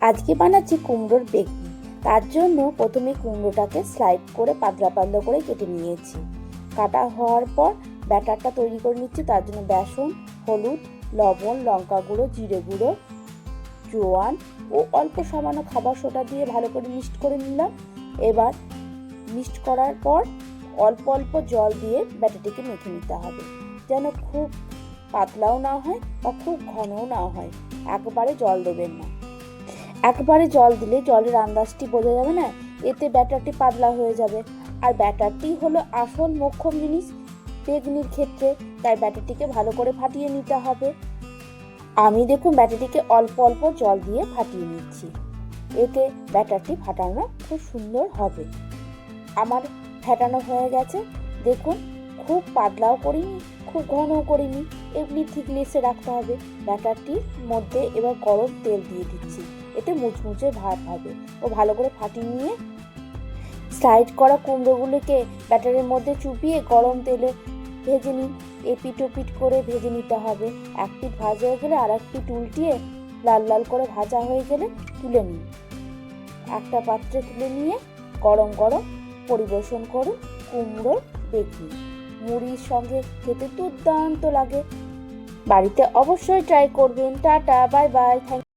আজকে বানাচ্ছি কুমড়োর বেগনি। তার জন্য প্রথমে কুমড়োটাকে স্লাইড করে পাতলা পাতলা করে কেটে নিয়েছি। কাটা হওয়ার পর ব্যাটারটা তৈরি করে নিচ্ছি। তার জন্য বেসন, হলুদ, লবণ, লঙ্কা গুঁড়ো, জিরে গুঁড়ো, জোয়ান ও অল্প সামান্য খাবার সোডা দিয়ে ভালো করে মিক্সড করে নিলাম। এবার মিক্সড করার পর অল্প অল্প জল দিয়ে ব্যাটারটিকে মেখে নিতে হবে, যেন খুব পাতলাও না হয় বা খুব ঘনও না হয়। একবারে জল দেবেন না। একবারে জল দিলে জলের আন্দাজটি বোঝা যাবে না? এতে ব্যাটারটি পাতলা হয়ে যাবে। আর ব্যাটারটি হলো আসল মোক্ষম জিনিস বেগনির ক্ষেত্রে, তাই ব্যাটারটিকে ভালো করে ফাটিয়ে নিতে হবে। আমি দেখুন ব্যাটারটিকে অল্প অল্প জল দিয়ে ফাটিয়ে নিচ্ছি। এতে ব্যাটারটি ফাটানো খুব সুন্দর হবে। আমার ফেটানো হয়ে গেছে। দেখুন, খুব পাতলাও করিনি, খুব ঘনও করিনি। এমনি থিকনেসে রাখতে হবে। ব্যাটারটির মধ্যে এবার গরম তেল দিয়ে দিচ্ছি। এতে মুচমুচে ভাব হবে। ও ভালো করে ফাটিয়ে নিয়ে স্লাইড করা কুমড়োগুলোকে ব্যাটারের মধ্যে চুপিয়ে গরম তেলে ভেজে নিন। এপিট ওপিট করে ভেজে নিতে হবে। এক পিঠ ভাজা হয়ে গেলে আর এক পিঠ উল্টিয়ে লাল লাল করে ভাজা হয়ে গেলে তুলে নিন। একটা পাত্রে তুলে নিয়ে গরম গরম পরিবেশন করুন কুমড়ো বেগনি মুড়ির সঙ্গে খেতে দুর্দান্ত লাগে। বাড়িতে অবশ্যই ট্রাই করবেন। Tata bye bye thank